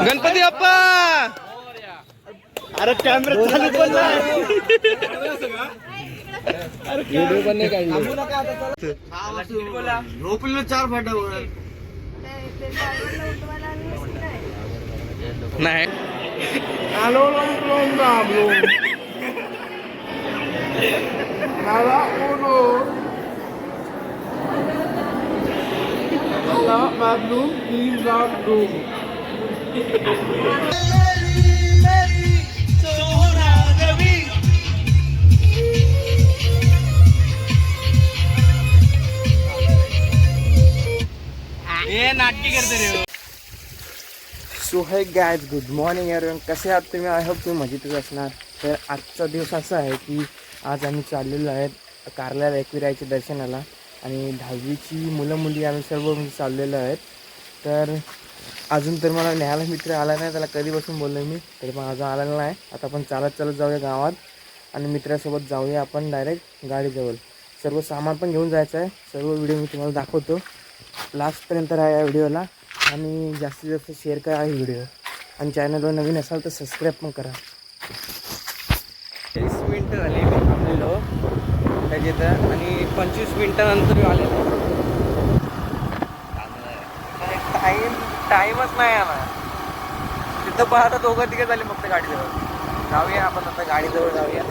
गणपती बाप्पा! अरे कॅमेरा चालू पण नाही. व्हिडिओ पण नाही काढले. झोपलेलं चार फाट्यावर. नाही. आलो लोम नाटकी करते रे सो है गॅज गुड मॉर्निंग एवरीवन कसे आहात तुम्ही? आय होप तुम्ही मजेतच असणार. तर आजचा दिवस असा आहे की आज आम्ही चाललेलो आहेत कारल्याला एकविरायच्या दर्शनाला. आणि दहावीची मुलं मुली आम्ही सर्व म्हणजे चाललेलो आहेत. तर अजून तर मला न्यायला मित्र आला नाही त्याला कधीपासून बोललो मी तरी पण अजून आलेला नाही. आता आपण चालत चालत जाऊया गावात आणि मित्रासोबत जाऊया आपण डायरेक्ट गाडीजवळ. सर्व सामान पण घेऊन जायचं आहे. सर्व व्हिडिओ मी तुम्हाला दाखवतो. लास्टपर्यंत राहा या व्हिडिओला आणि जास्तीत जास्त शेअर करा हा व्हिडिओ आणि चॅनलवर नवीन असाल तर सबस्क्राईब पण करा. वीस मिनटं झाली मी थांबलेलो. त्याच्यात आणि पंचवीस मिनिटानंतर आलेलो टाईम टाईमच नाही आला. तिथं पाहता दोघं तिघं झाले फक्त गाडीजवळ. जाऊया आपण आता गाडीजवळ जाऊया.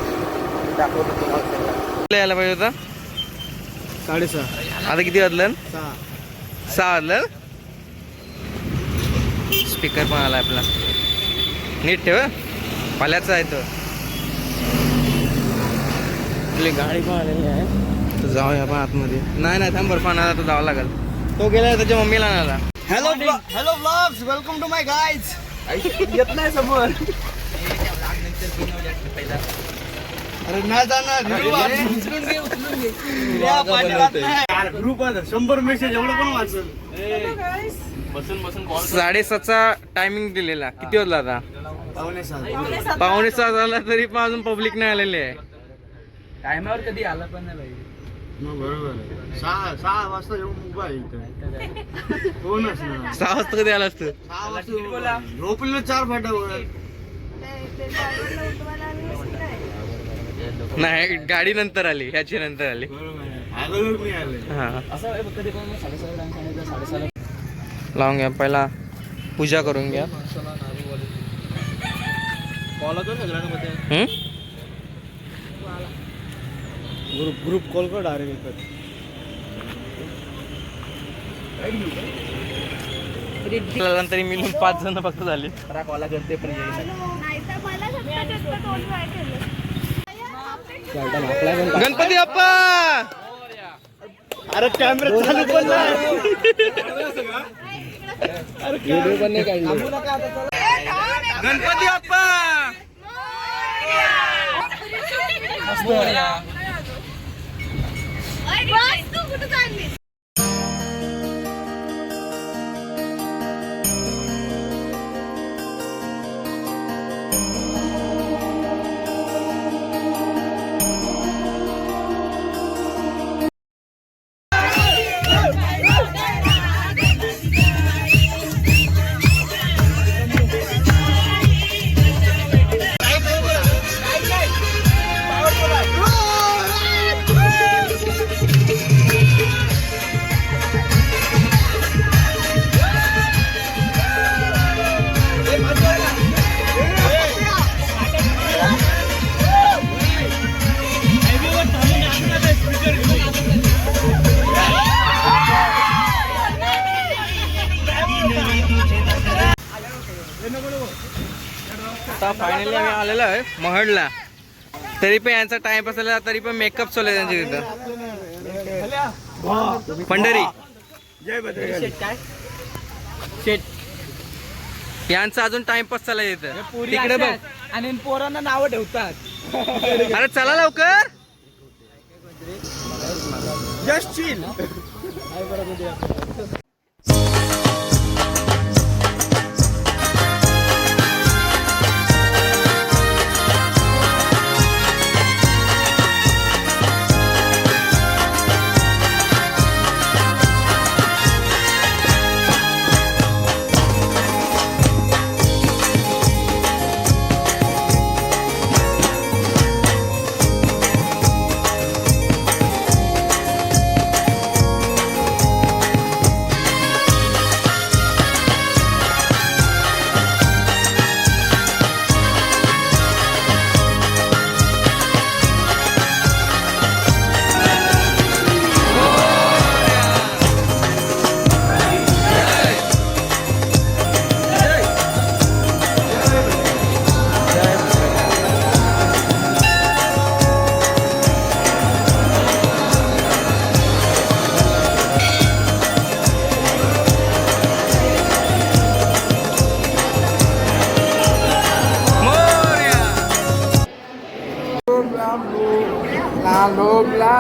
दाखवतो तुम्हाला यायला पाहिजे होता? साडेसहा. आता किती वाजलं? सहा. सहा वाजलं? स्पीकर पण आला आपला. नीट ठेव हं. पाल्याचा आहे तो. आपली गाडी पण आलेली आहे. तर जाऊया आपण आतमध्ये. नाही नाही थांब बरं पाण्याला तर जावं लागेल. तो गेला त्याच्या मम्मीला hello hello blogs welcome to my guys येत नाही समोर. अरे नाही. जाणार ग्रुप शंभर मेसेज एवढं पण वाचल? साडेसातचा टायमिंग दिलेला. किती वाजला आता? पावणे सात. झाला तरी पण अजून पब्लिक नाही आलेली आहे. टायमावर कधी आला पण नाही पाहिजे मग बरोबर आहे. सहा सहा वाजता येऊन उभा आहे इथं. कोणच ना सहा वाजता कधी आला असतं? सहा वाजता उभा. झोपलेलं चार फाट्यावर नाही गाडी नंतर आली ह्याची नंतर आली. बरोबर आहे. अगोदर मी आले हा. असं कधी टाइम सांगितलं लावून घ्या पहिला पूजा करून घ्या. हम्म? ग्रुप ग्रुप कॉल कर डायरेक्ट आपल्याला तरी मिळून पाच जण फक्त झाले. कॉला करते पण गणपती बाप्पा अरे कॅमेरा चालू पण नाही व्हिडिओ पण नाही काढले गणपती बाप्पा तू कुठं चालली महडला तरी पण यांचा टाइम असेल तरी पण मेकअप चालू आहे त्यांच्या तिथं. पंढरी. शेट. यांचा अजून टाइमपास चालू आहे तिथं. तिकडे बघ. आणि पोरांना नावं ठेवतात. अरे चला लवकर. Just chill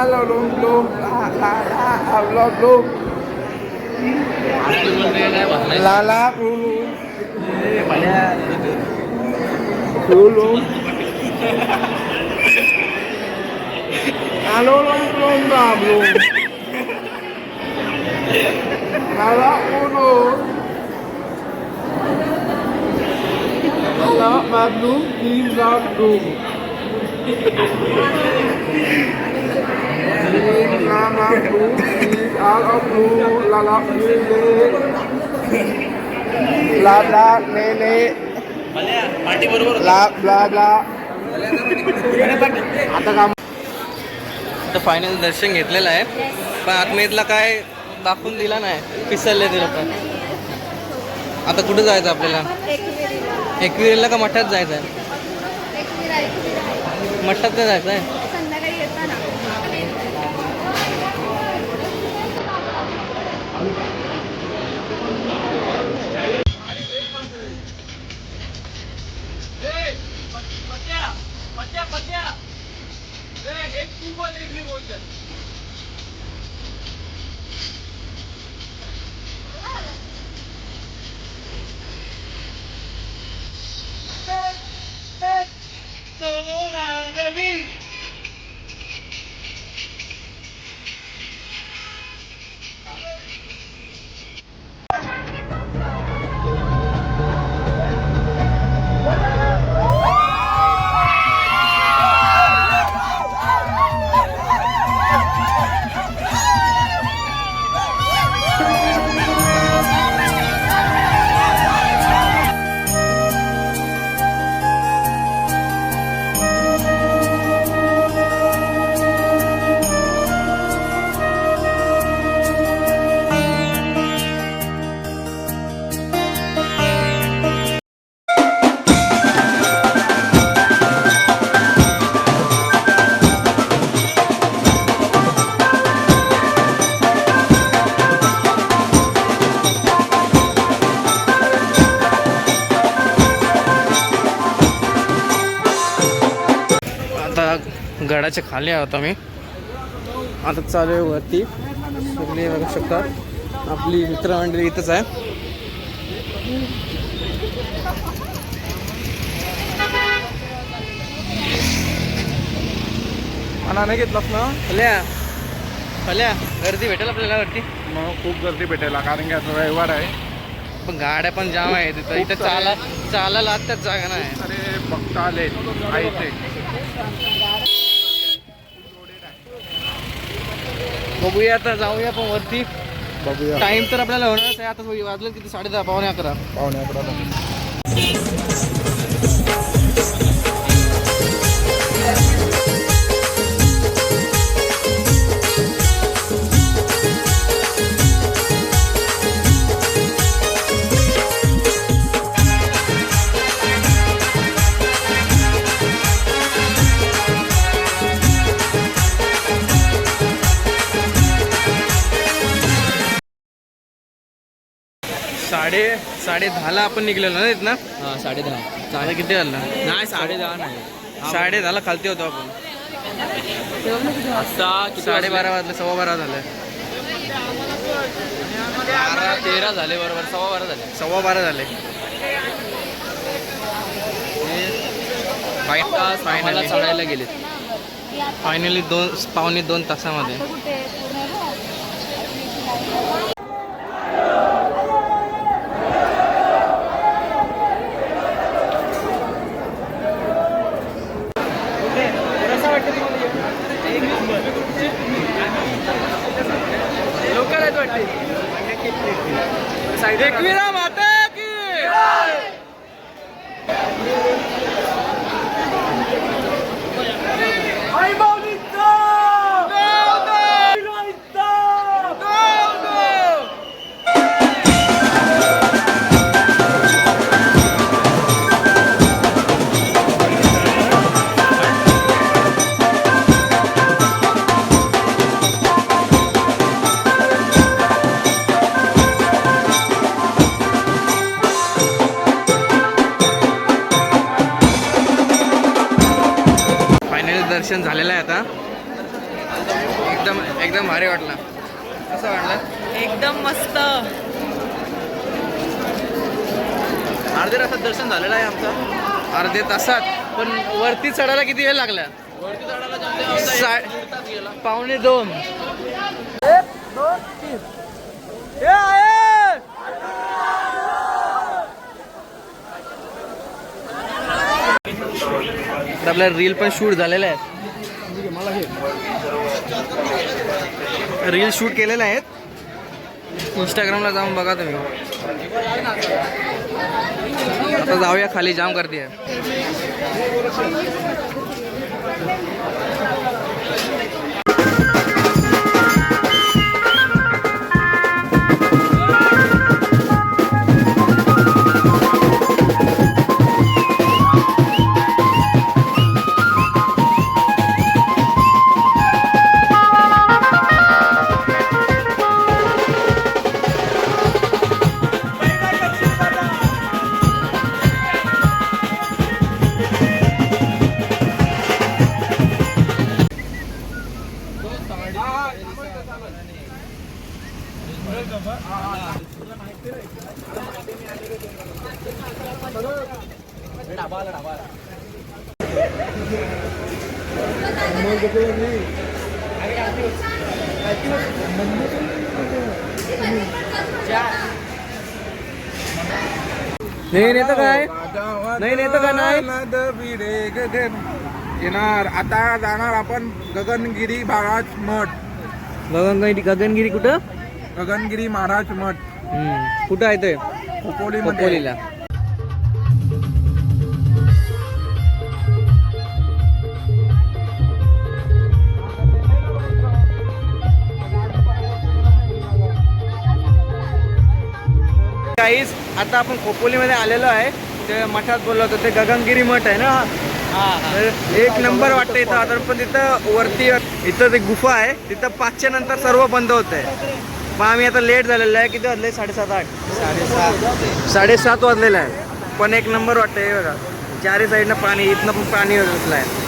lo luôn luôn la la la lo luôn la la luôn luôn luôn luôn alo luôn luôn làm luôn la la luôn luôn la la luôn đi ra luôn al of blue lala lele. La la lele. ला blah blah आता काम आता final दर्शन घेतलेलं आहे पण आत्मेतला काय दाखवून दिला नाही पिसरले ते लोक आता कुठं जायचं आपल्याला एकविरेला का मठात जायचं आहे मठात नाही जायचं आहे आता खाली आहोत आम्ही. आता चालू आहे वरती. सगळे बघू शकतात आपली मित्रमंडळी इथंच आहे. मला नाही घेतलास ना? फल्या. फल्या गर्दी भेटेल आपल्याला वरती. मग खूप गर्दी भेटेल कारण की आता रविवार आहे. पण गाड्या पण जाम आहे तिथं इथं चाला चालायला आत्ताच जागा नाही. अरे बघता आले आहे ते. बघूया आता जाऊया पण वरती. बघूया. टाइम तर आपल्याला होणारच आहे. आता वाजलं किती? साडे दहा पावणे अकरा. पाहुण्याकडं साडे साडे दहाला आपण निघलेलो ना हा साडे दहा. साडे किती झालं? नाही साडे दहा नाही. साडे दहाला खालती होतो आपण. आता किती साडेबारा वाजले सव्वा बारा झाले. बारा तेरा झाले बरोबर. सव्वा बारा झाले. सव्वा बारा झाले. आम्हाला चढायला गेलेत. फायनली दोन पावणे दोन तासामध्ये. সাইডে भारी वाटला. कसं वाटलं? एकदम मस्त. अर्धे तासात दर्शन झालेलं आहे आमचं. अर्धे तासात. पण वरती चढायला किती वेळ लागला? पावणे दोन. आपल्या रील पण शूट झालेल्या आहेत. रील शूट केलेले आहेत. इंस्टाग्रामला जाऊन बघा तुम्ही. आता जाऊया खाली जाम करते नाही नेतं काय? नाही नेतं का नाही? येणार. आता जाणार आपण गगनगिरी महाराज मठ. गगनगिरी गगनगिरी कुठं? गगनगिरी महाराज मठ. कुठं आहे ते? खोपोली खोपोलीला. आता आपण खोपोलीमध्ये आलेलो आहे. ते मठात बोललो होतो ते गगनगिरी मठ आहे ना? तर एक नंबर वाटतं इथं. आता पण तिथं वरती इथं ते गुफा आहे तिथं पाचच्या नंतर सर्व बंद होत आहे. मग आम्ही आता लेट झालेलं आहे. किती वाजले? साडेसात आठ. साडेसात. साडेसात वाजलेलं आहे. पण एक नंबर वाटतं हे बघा. चारी साईडनं पाणी इथनं पण पाणी घुसलं आहे.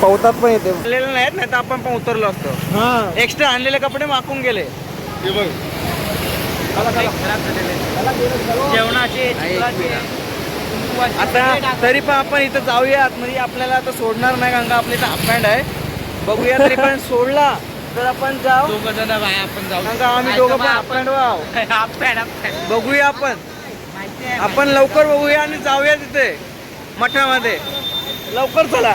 पवतात पण येते आलेले नाहीत नाही तर आपण पण उतरलो असतो. एक्स्ट्रा आणलेले कपडे माकून गेले. जेवणाचे आता तरी पण आपण इथं जाऊयात. म्हणजे आपल्याला आता सोडणार नाही का आपल्या इथं हाफ पॅन्ट आहे. बघूया तरी पण सोडला तर आपण जाऊ. दोघं जण बाय आपण जाऊ. का आम्ही दोघं पण half pant wow half pant half pant बघूया आपण. आपण लवकर बघूया आणि जाऊया तिथे. मठामध्ये. लवकर चला.